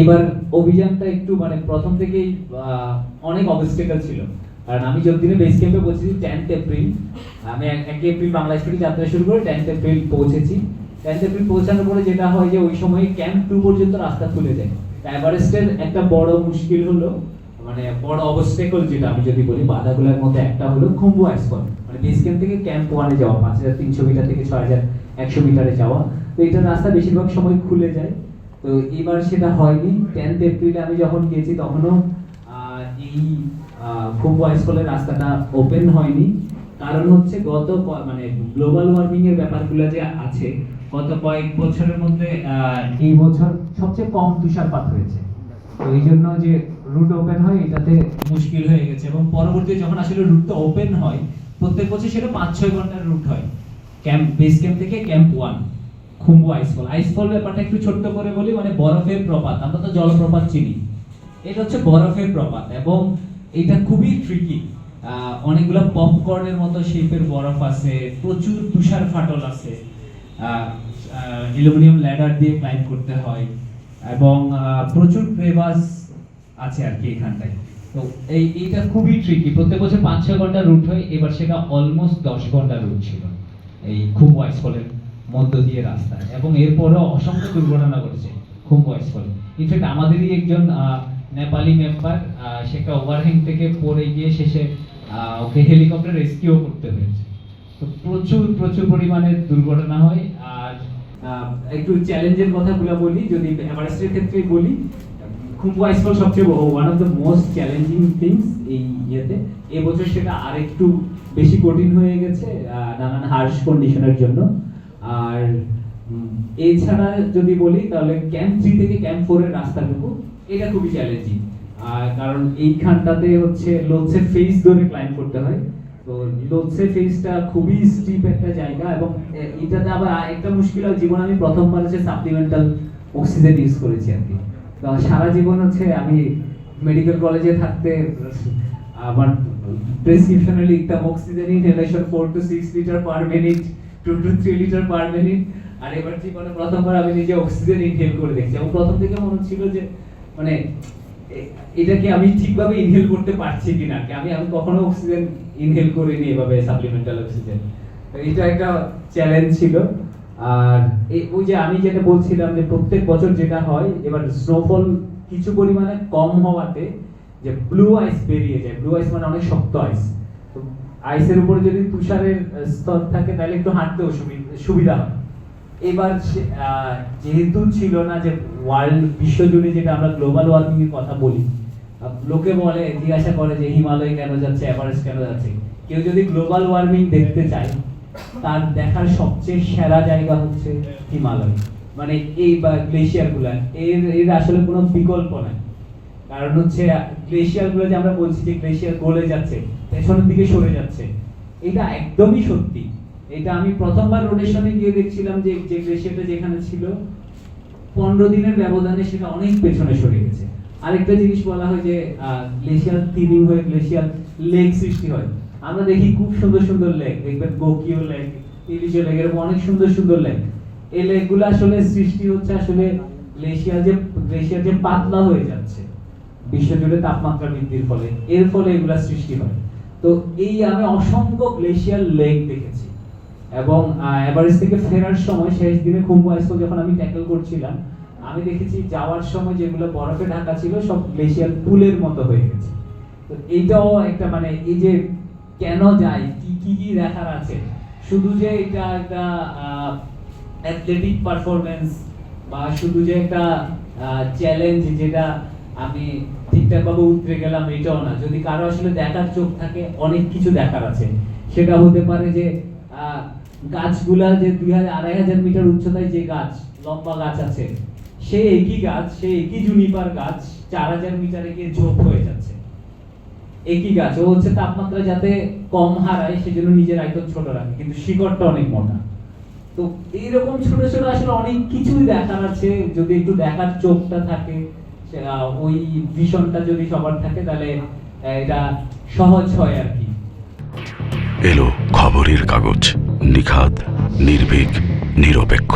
এবার অভিযানটা একটু মানে প্রথম থেকেই অনেক অবস্টেকল ছিল। কারণ আমি যতদিনে বেস ক্যাম্পে পৌঁছেছি টেন্থ এপ্রিল আমি এক এপ্রিল বাংলাদেশ থেকে যাত্রা শুরু করে টেন্থ এপ্রিল পৌঁছেছি। টেন্থ এপ্রিল পৌঁছানোর পরে যেটা হয় যে, ওই সময় ক্যাম্প টু পর্যন্ত রাস্তা খুলে যায়। এভারেস্টের একটা বড় মুশকিল হলো মানে বড় অবস্টেকল যেটা আমি যদি বলি, বাধাগুলোর মধ্যে একটা হলো খুম্বু আইসফল মানে বেস ক্যাম্প থেকে ক্যাম্প ওয়ানে যাওয়া, পাঁচ হাজার তিনশো মিটার থেকে ছয় হাজার একশো মিটারে যাওয়া। তো এটা রাস্তা বেশিরভাগ সময় খুলে যায়। তো এবার সেটা হয়নি। টেন্থ এপ্রিলে আমি যখন গিয়েছি, তখনও এই খুম্বু আইসফলের রাস্তাটা ওপেন হয়নি। কারণ হচ্ছে গত মানে গ্লোবাল ওয়ার্মিং এর ব্যাপারগুলো যে আছে, গত কয়েক বছরের মধ্যে এই বছর সবচেয়ে কম তুষারপাত হয়েছে। তো এই জন্য যে রুট ওপেন হয়, এটাতে মুশকিল হয়ে গেছে এবং পরবর্তী যখন আসলে রুটটা ওপেন হয়, প্রত্যেক বছর সেটা পাঁচ ছয় ঘণ্টার রুট হয়। ক্যাম্প বেস ক্যাম্প থেকে camp one Khumbu icefall. Icefall ব্যাপারটা একটু ছোট্ট করে বলি মানে বরফের প্রপাত। আমরা তো জলপ্রপাত চিনি। এটা হচ্ছে বরফের প্রপাত এবং এটা খুবই ট্রিকি অনেকগুলো পপকর্নের মতো শেপের বরফ আছে, প্রচুর তুষার ফাটল আছে অ্যালুমিনিয়াম ল্যাডার দিয়ে ক্লাইম করতে হয় এবং প্রচুর ক্রেভাস আছে আর কি এখানটায়। তো এই, এইটা খুবই ট্রিকি প্রত্যেক বছর পাঁচ ছয় ঘণ্টা রুট হয়, এবার সেটা অলমোস্ট দশ ঘণ্টা রুট ছিল এই খুব ওয়াইস মধ্য দিয়ে রাস্তায়। এবং এরপরেও অসংখ্য দুর্ঘটনা ঘটেছে খুব ওয়াইস ফলে ইনফ্যাক্ট আমাদেরই একজন নেপালি মেম্বার সেটা ওভারহ্যাং থেকে পড়ে গিয়ে শেষে ওকে হেলিকপ্টার রেস্কিউ করতে হয়েছে। তো প্রচুর প্রচুর পরিমাণে দুর্ঘটনা হয়। আর একটু চ্যালেঞ্জের কথাগুলো বলি, যদি এভারেস্টের ক্ষেত্রে বলি, খুব ওয়াইসফল সবচেয়ে one of the most challenging things এই ইয়েতে। এবছর সেটা আরেকটু বেশি কঠিন হয়ে গেছে নানান হার্শ কন্ডিশনের জন্য। আর এছাড়া যদি বলি, তাহলে ক্যাম্প থ্রি থেকে ক্যাম্প ফোরের রাস্তাটুকু এটা খুবই চ্যালেঞ্জিং আর কারণ এইখানটাতে হচ্ছে লোৎসে ফেস ধরে ক্লাইম্ব করতে হয়। তো লোৎসে ফেসটা খুবই স্টিপ একটা জায়গা এবং এটাতে আবার একটা মুশকিল হয়, জীবন আমি প্রথমবার হচ্ছে সাপ্লিমেন্টাল অক্সিজেন ইউজ করেছি আর কি। তো সারা জীবন হচ্ছে আমি মেডিকেল কলেজে থাকতে, আমার প্রেসক্রিপশনে লিখতাম oxygen inhalation four to six litre per minute two to three litre per minute আর এবার জীবনে প্রথমবার আমি নিজে অক্সিজেন ইনহেল করে দেখছি। এবং প্রথম থেকে মনে হচ্ছিল যে মানে এ- এটা কি আমি ঠিকভাবে ইনহেল করতে পারছি কিনা আমি আমি কখনো অক্সিজেন ইনহেল করিনি এভাবে সাপ্লিমেন্টাল অক্সিজেন এটা একটা চ্যালেঞ্জ ছিল। আর ওই যে আমি যেটা বলছিলাম যে প্রত্যেক বছর যেটা হয়, এবার স্নোফল কিছু পরিমাণে কম হওয়াতে যে ব্লু আইস বেরিয়ে যায়। ব্লু আইস মানে অনেক শক্ত আইস তো আইসের উপরে যদি তুষারের স্তর থাকে, তাহলে একটু হাঁটতেও সুবি- সুবিধা হয়। এবার যেহেতু ছিল না যে ওয়ার্ল্ড, বিশ্বজুড়ে যেটা আমরা গ্লোবাল ওয়ার্মিং এর কথা বলি লোকে বলে, জিজ্ঞাসা করে যে, হিমালয় কেন যাচ্ছে? এভারেস্ট কেন যাচ্ছে? কেউ যদি গ্লোবাল ওয়ার্মিং দেখতে চায়, তার দেখার সবচেয়ে সেরা জায়গা হচ্ছে হিমালয়। মানে এই বা গ্লেশিয়ারগুলা এর এর আসলে কোনো বিকল্প নাই। কারণ হচ্ছে গ্লেশিয়ারগুলো যে আমরা বলছি যে গ্লেশিয়ার গলে যাচ্ছে, পেছনের দিকে সরে যাচ্ছে, এটা একদমই সত্যি। এটা আমি প্রথমবার রোটেশনে গিয়ে দেখছিলাম যে যে গ্লেশিয়ারটা যেখানে ছিল, পনেরো দিনের ব্যবধানে সেটা অনেক পেছনে সরে গেছে। আরেকটা জিনিস বলা হয় যে গ্লেশিয়ার থিনিং হয়ে গ্লেশিয়ার লেক সৃষ্টি হয়। আমরা দেখি খুব সুন্দর সুন্দর লেক দেখবেন গোকিও লেক ইলিশো লেক এরকম অনেক সুন্দর সুন্দর লেক এই লেকগুলো আসলে সৃষ্টি হচ্ছে আসলে গ্লেশিয়ার যে গ্লেশিয়ার যে পাতলা হয়ে যাচ্ছে। বিশ্বজুড়ে তাপমাত্রা বৃদ্ধির ফলে। এর ফলে এগুলা সৃষ্টি হয়। তো এই আমি অসংখ্য গ্লেশিয়ার লেক দেখেছি। এবং এভারেস্ট থেকে ফেরার সময় শেষ দিনে খুম্বু আইসফল যখন আমি ট্যাকল করছিলাম, আমি দেখেছি যাওয়ার সময় যেগুলো বরফে ঢাকা ছিল, সব গ্লেশিয়ার পুলের মতো হয়ে গেছে। তো এইটাও একটা মানে এই যে কেন যায় কি কি কি দেখার আছে? শুধু যে এটা একটা অ্যাথলেটিক পারফরমেন্স বা শুধু যে একটা চ্যালেঞ্জ যেটা আমি ঠিকঠাকভাবে উতরে গেলাম, এটাও না। যদি কারও আসলে দেখার চোখ থাকে, অনেক কিছু দেখার আছে। সেটা হতে পারে যে গাছগুলা যে দুই হাজার, আড়াই হাজার মিটার উচ্চতায় যে গাছ, লম্বা গাছ আছে, সে একই গাছ, সে একই জুনিপার গাছ, চার হাজার মিটারে গিয়ে ঝোপ হয়ে যাচ্ছে। একই গাছ, ও হচ্ছে তাপমাত্রা যাতে কম হারায়, সেজন্য নিজের আয়তন ছোট রাখে, কিন্তু শিকড়টা অনেক মোটা। তো এইরকম ছোট ছোট আসলে অনেক কিছুই দেখার আছে, যদি একটু দেখার চোখটা থাকে ওই ভিশনটা যদি সবার থাকে, তাহলে এটা সহজ হয় আর কি। এলো খবরের কাগজ নিখাত নির্ভীক, নিরপেক্ষ।